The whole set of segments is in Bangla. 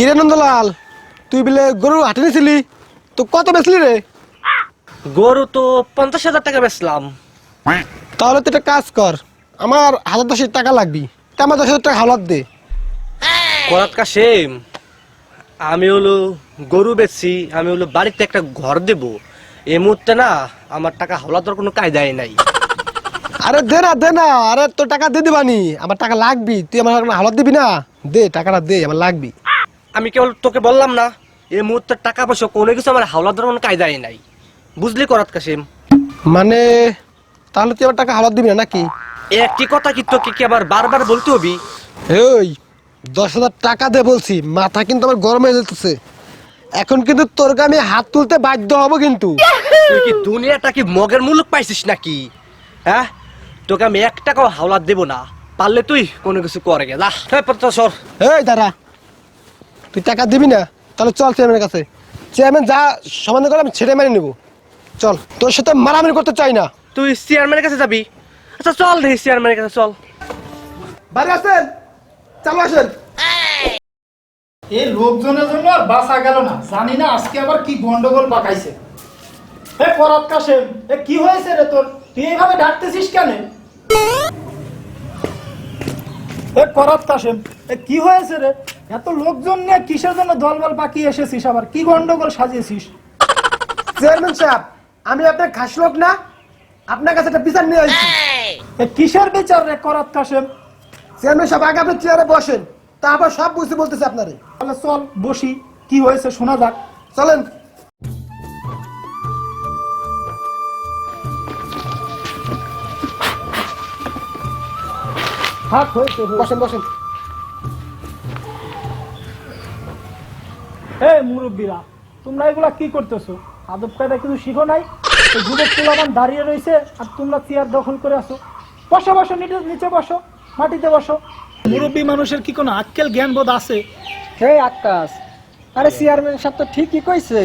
কিরে নন্দলাল? তুই বলে গরু হাটে নিয়েছিলি তো কত বেচলি রে? গরু তো পঞ্চাশ হাজার টাকা বেচলাম। তাহলে তুই একটা কাজ কর আমার হাজার দশের টাকা লাগবি তা আমার দশ হাজার টাকা হাওলাত দে। করাত কাশেম আমি হলো গরু বেচছি আমি হলো বাড়িতে একটা ঘর দেব। এই মুহূর্তে না আমার টাকা হাওলাতর কোনো কায়দাই নাই। আরে দে না দে না আরে তোর টাকা দিয়ে দিবানি আমার টাকা লাগবি তুই আমার হাওলাত দিবি না? দে টাকাটা দে আমার লাগবি। আমি কেবল তোকে বললাম না এই মুহূর্তে টাকা পয়সা কোনো কিছু আমার হাওলাতর কোনো কায়দাই নাই। বুঝলি করাত কাশেম মানে তাহলে তুই আমার টাকা হাওলা দিবি না নাকি? একটি কথা কি তোকে কি আবার বারবার বলতে হবি? ওই দশ হাজার টাকা দে বলছি মাথা কিন্তু আমার গরম হয়ে যেতেছে এখন কিন্তু তোর আমি হাত তুলতে বাধ্য হব কিন্তু। তুই কি দুনিয়াটা কি মগের মুলুক পাইছিস নাকি? হ্যাঁ? তোকে আমি এক টাকাও হাওলা দেব না পারলে তুই কোনো কিছু করে গে। যা হ্যাঁ সর এই দাঁড়া। তুই টাকা দিবি না তাহলে চল চেয়ারম্যানের কাছে। চেয়ারম্যান যা সমাধান করে আমি ছেড়ে মেরে নেব। চল তোর সাথে মারামারি করতে চাই না। তুই চেয়ারম্যানের কাছে যাবি? আচ্ছা চল রে চেয়ারম্যানের কাছে চল। বাড়ি আসেন চালু আসেন। এই লোকজনের জন্য আর বাঁচা গেল না। জানি না আজকে আবার কি গন্ডগোল পাকাইছে। হে পরাত কাশেম এ কি হয়েছে রে তোর? তুই এইভাবে ডাকতেছিস কেন? হে করাত কাশেম এ কি হয়েছে রে? এত লোকজন নিয়ে কিসের জন্য দলবল পাকিয়ে এসেছিস আবার? কি গন্ডগোল সাজিয়েছিস? চেয়ারম্যান সাহেব আমি আপনার খাস লোক না আপনার কাছে একটা বিচার নিয়ে আসছি। এ কিসের বিচার রে করাত কাশেম? চেয়ারম্যান সাহেব আগে আপনি চেয়ারে বসেন তারপর সব বুঝতে বলতেছে আপনারে। তাহলে চল বসি কি হয়েছে শোনা যাক। চলেন। থাক হয়েছে। বসেন বসেন। এই মুরব্বীরা তোমরা এগুলা কি করতেছো? আদব কায়দা কিছু শিখো নাই? যুবক দাঁড়িয়ে রয়েছে আর তোমরা চেয়ার দখল করে আসো বসো বসো নিচে বসো মাটিতে বসো। মুরব্বী মানুষের কি কোনো আক্কেল জ্ঞান বোধ আছে? হে আকাশ আরে চেয়ারম্যান সাহেব তো ঠিকই কইছে।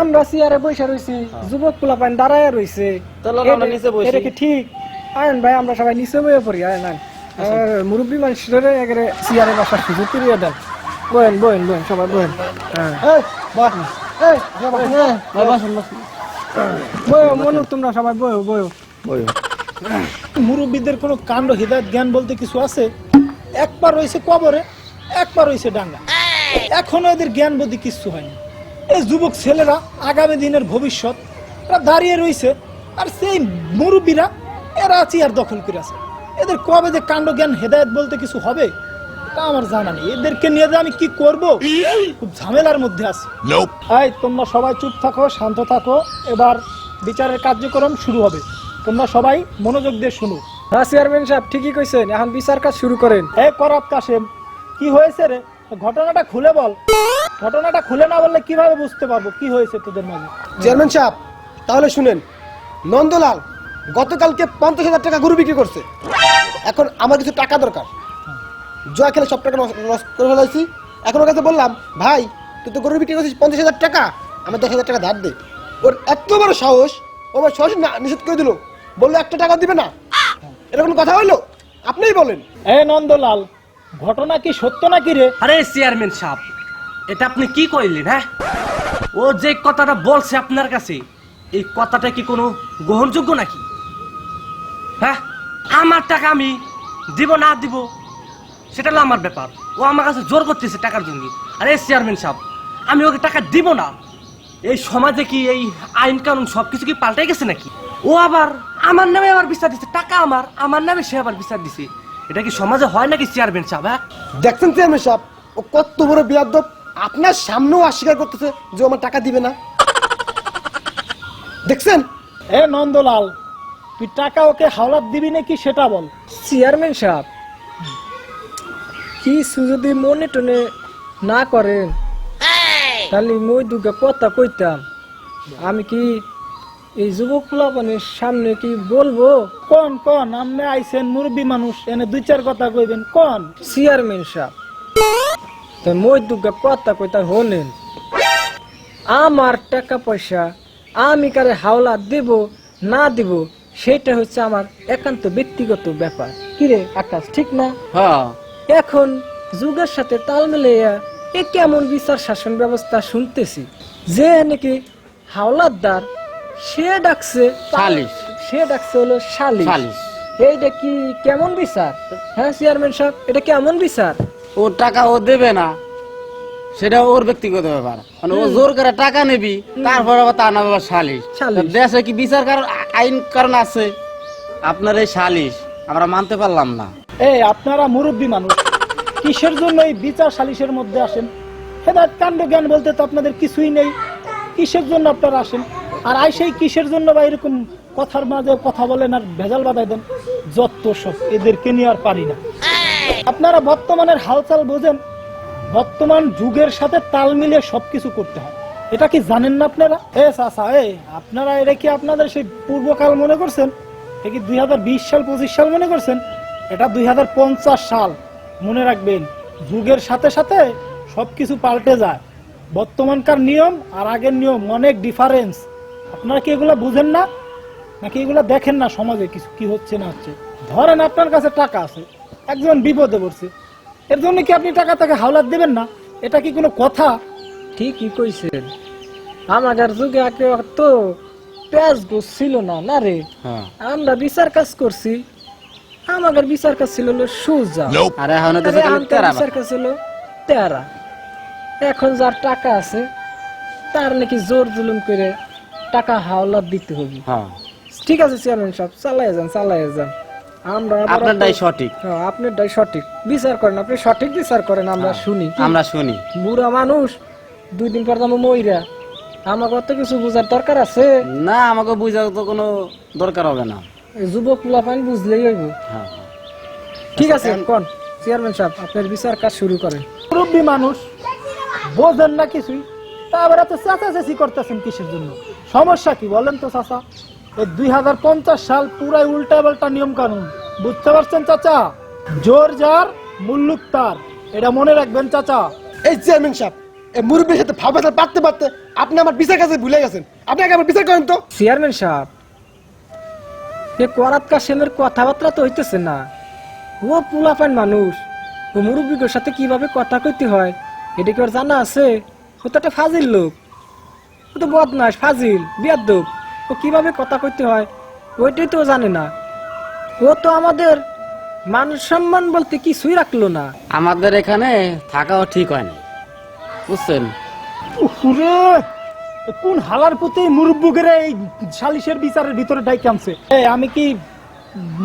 আমরা চেয়ারে বসে রইছি যুবক পোলাপান দাঁড়ায় রইছে। এটা- নিচে বসি। কি ঠিক? আয়ন ভাই আমরা সবাই নিচে বয়ে পড়ি আয়ন। মুরব্বী মানুষের একেবারে চেয়ারে বসার সুযোগ করে দেন। বয়েন বয়েন বয়েন সবাই বয়েন। হ্যাঁ। বয়ো মনুক তোমরা সবাই বয়ো বয়ো মুরব্বীদের কোনো কাণ্ড হৃদয় জ্ঞান বলতে কিছু আছে? একবার রয়েছে কবরে একবার রয়েছে ডাঙ্গা। এখনও এদের জ্ঞান বুদ্ধি কিচ্ছু হয়নি। এই যুবক ছেলেরা আগামী দিনের ভবিষ্যৎ এরা দাঁড়িয়ে রয়েছে আর সেই মুরব্বীরা এরা চেয়ার দখল করে আছে। এদের কবে যে কাণ্ড জ্ঞান হেদায়ত বলতে কিছু হবে তা আমার জানা নেই। এদেরকে নিয়ে যে আমি কি করব? খুব ঝামেলার মধ্যে আছি। এই তোমরা সবাই চুপ থাকো শান্ত থাকো। এবার বিচারের কার্যক্রম শুরু হবে। তোমরা সবাই মনোযোগ দিয়ে শুনো। হ্যাঁ চেয়ারম্যান সাহেব ঠিকই কইছেন। এখন বিচার কাজ শুরু করেন। এ করাত কাশেম কি হয়েছে রে? ঘটনাটা খুলে বল। ঘটনাটা খুলে না বললে কীভাবে বুঝতে পারব? কি হয়েছে তোদের মাঝে? চেয়ারম্যান সাহেব তাহলে শুনেন। নন্দলাল গতকালকে পঞ্চাশ হাজার টাকা গরু বিক্রি করছে। এখন আমার কিছু টাকা দরকার। জয়া খেলে সব টাকা নষ্ট করে ফেলাইছি এখন ওর কাছে বললাম ভাই তুই তো গরু বিক্রি করছিস পঞ্চাশ হাজার টাকা? আমার দশ হাজার টাকা ধার দে। ওর এত বড় সাহস ও আমার সাহস না নিষেধ করে দিল। বলল একটা টাকা দিবে না। এরকম কথা হইল আপনিই বলেন। এ নন্দলাল ঘটনা কি সত্য নাকি রে? আরে চেয়ারম্যান সাহেব এটা আপনি কি কইলেন হ্যাঁ? ও যে কথাটা বলছে আপনার কাছে এই কথাটা কি কোনো গ্রহণযোগ্য নাকি? হ্যাঁ? আমার টাকা আমি দিব না দিব সেটা হলো আমার ব্যাপার। ও আমার কাছে জোর করতেছে টাকার জন্য। আরে চেয়ারম্যান সাহেব আমি ওকে টাকা দিব না। এই সমাজে কি এই আইন কানুন সব কিছু কি পাল্টে গেছে নাকি? ও আবার আমার নামে আবার বিচার দিচ্ছে টাকা আমার আমার নামে সে আবার বিচার দিছে। এটা কি সমাজে হয় নাকি চেয়ারম্যান সাহেব হ্যাঁ? দেখছেন চেয়ারম্যান সাহেব ও কত বড় বিয়াদব। আপনার সামনেও অস্বীকার করতেছে যে ও আমার টাকা দিবে না। দেখছেন? এ নন্দলাল তুই টাকা ওকে হাওলাত দিবি নাকি সেটা বল। চেয়ারম্যান সাহেব কিছু যদি মনে টনে না করেন? তাহলে মই দুর্গা কথা কইতাম। আমি কি এই যুবক পোলাপানের সামনে কি বলব? কোন কোন আমনে আইছেন মুরব্বী মানুষ এনে দুই চার কথা কইবেন কোন। চেয়ারম্যান সাহেব তো মই দুর্গা কথা কইতার হলেন আমার টাকা পয়সা আমি কারে হাওলা দেব না দেব সেটা হচ্ছে আমার একান্ত ব্যক্তিগত ব্যাপার। কিরে আকাশ ঠিক না? হ্যাঁ। এখন যুগের সাথে তাল মিলাইয়া এ কেমন বিচার শাসন ব্যবস্থা শুনতেছি? যে নাকি হাওলাদার সে ডাকছে সালিশ। সে ডাকছে হলো সালিশ। এইটা কি কেমন বিচার? হ্যাঁ চেয়ারম্যান সাহেব এটা কেমন বিচার? ও টাকা ও দেবে না। সেটা ওর ব্যক্তিগত ব্যাপার। মানে ও জোর করে টাকা নেবি তারপর আবার তার নাম আবার সালিশ। দেশে কি বিচার কারণ আইন কারণ আছে। আপনার এই সালিশ আমরা মানতে পারলাম না। এই আপনারা মুরব্বী মানুষ কিসের জন্য এই বিচার সালিশের মধ্যে আসেন? হেদায়ত কাণ্ড জ্ঞান বলতে তো আপনাদের কিছুই নেই। কিসের জন্য আপনারা আসেন? আর আইসেই কিসের জন্য বা এরকম কথার মাঝে কথা বলেন আর ভেজাল বাধাই দেন? যত সব এদেরকে নিয়ে আর পারি না। আপনারা বর্তমানের হালচাল বোঝেন বর্তমান যুগের সাথে তাল মিলিয়ে সবকিছু করতে হয়। এটা কি জানেন না আপনারা? এ, চাচা, এ, আপনারা এটা কি আপনাদের সেই পূর্বকাল মনে করছেন? এটা কি দুই হাজার বিশ সাল, পঁচিশ সাল মনে করছেন? এটা দুই হাজার পঞ্চাশ সাল, মনে রাখবেন। যুগের সাথে সাথে সব কিছু পাল্টে যায়। বর্তমানকার নিয়ম আর আগের নিয়ম অনেক ডিফারেন্স আপনারা কি এগুলো বুঝেন না? নাকি এগুলো দেখেন না সমাজে কিছু কি হচ্ছে না হচ্ছে? ধরেন আপনার কাছে টাকা আছে, একজন বিপদে পড়ছে। এর জন্য কি আপনি টাকা তাকে হাওলাত দেবেন না? এটা কি কোনো কথা? ঠিকই কইছেন। আমাদের যুগে আগে তো পেঁয়াজ গোছ ছিল না না রে? হ্যাঁ। আমরা বিচার কাজ করছি। আমাদের বিচার কাজ ছিল হলো সোজা। আর এখন বিচার কাজ ছিল তেরা। এখন যার টাকা আছে তার নাকি জোর জুলুম করে টাকা হাওলাত দিতে হবে। হ্যাঁ। ঠিক আছে চেয়ারম্যান সাহেব চালাই যান চালাই যান। আমরা আপনারটাই সঠিক। হ্যাঁ, আপনারটাই সঠিক। বিচার করেন আপনি সঠিক বিচার করেন আমরা শুনি। আমরা শুনি। বুড়া মানুষ দুই দিন পর তো আমরা মইরা। আমার কত কিছু বুঝার দরকার আছে? না আমাকে বুঝার তো কোনো দরকার হবে না। এই যুবক পোলাপাইন বুঝলেই হইব। হ্যাঁ হ্যাঁ। ঠিক আছে কোন? চেয়ারম্যান সাহেব আপনার বিচার কাজ শুরু করেন। মুরব্বী মানুষ বোঝেন না কিছুই। তা আবার এত চাচা চাচি করতেছেন কিসের জন্য? সমস্যা কি বলেন তো চাচা? এই দুই হাজার পঞ্চাশ সাল পুরাই উল্টা পাল্টা নিয়ম কানুন বুঝতে পারছেন চাচা? জোর যার মুল্লুক তার। এটা মনে রাখবেন চাচা। এই চেয়ারম্যান সাহেব মুরব্বীর সাথে ভাবে পারতে পারতে আপনি আমার বিচার কাছে ভুলে গেছেন। আপনি আগে আমার বিচার করেন তো। চেয়ারম্যান সাহেব এ করাত কাশেমের কথাবার্তা তো হইতেছে না। ও পোলাপাইন মানুষ ও মুরব্বীদের সাথে কীভাবে কথা কইতে হয় এটা কি ওর জানা আছে? ও তো একটা ফাজিল লোক। ও তো বদমাস ফাজিল বিয়াদ্দব। ও কীভাবে কথা কইতে হয় ওইটাই তো ও জানে না। ও তো আমাদের মান সম্মান বলতে কিছুই রাখল না। আমাদের এখানে থাকাও ঠিক হয় না বুঝছেন? উফরে কোন হালার প্রতি মুরব্বীকে এই সালিশের বিচারের ভিতরে ডাইকে আনছে? আমি কি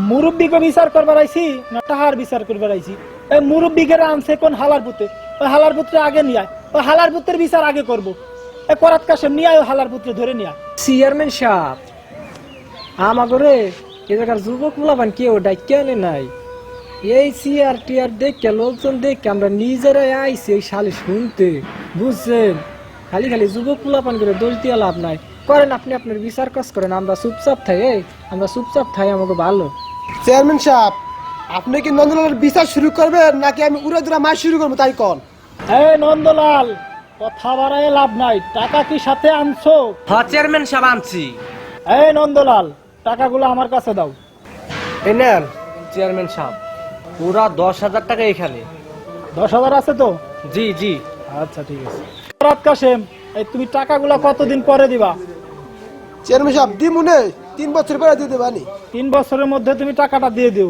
মুরব্বীকে বিচার করবার আইছি না তাহার বিচার করবার আইছি? এই মুরব্বীকে আনছে কোন হালার পুতে? ওই হালার পুত্রে আগে নিয়ে আয়। ওই হালার পুত্রের বিচার আগে করব। এ করাত কাশে নিয়ে আয় ওই হালার পুত্রে ধরে নিয়ে চেয়ারম্যান সাহেব আমাগরে এ জায়গার যুবক মুলাবান কেউ ডাইকে আনে নাই। এই সিআর টিআর দেখে লোকজন দেখে আমরা নিজেরাই আইছি এই শালি শুনতে। বুঝছেন? খালি খালি যুবক মুলাপান করে দোষ দিয়ে লাভ নাই। করেন আপনি আপনার বিচার কাজ করেন আমরা চুপচাপ থাই এই আমরা চুপচাপ থাই আমাকে ভালো। চেয়ারম্যান সাহেব আপনি কি নন্দলালের বিচার শুরু করবেন নাকি আমি উড়ে মাস শুরু করব তাই কন? এই নন্দলাল কথা বাড়ায় লাভ নাই। টাকা কি সাথে আনছো? হ চেয়ারম্যান সাহেব আনছি। এই নন্দলাল টাকাগুলো আমার কাছে দাও। এই নেন। চেয়ারম্যান সাহেব পুরা দশ হাজার টাকা এখানে। দশ হাজার আছে তো? জি জি। আচ্ছা ঠিক আছে। রাত কাশেম এই তুমি টাকাগুলো কতদিন পরে দিবা? চেয়ারম্যান সাহেব দিমুনে তিন বছর পরে দিতে পারি তিন বছরের মধ্যে তুমি টাকাটা দিয়ে দিও।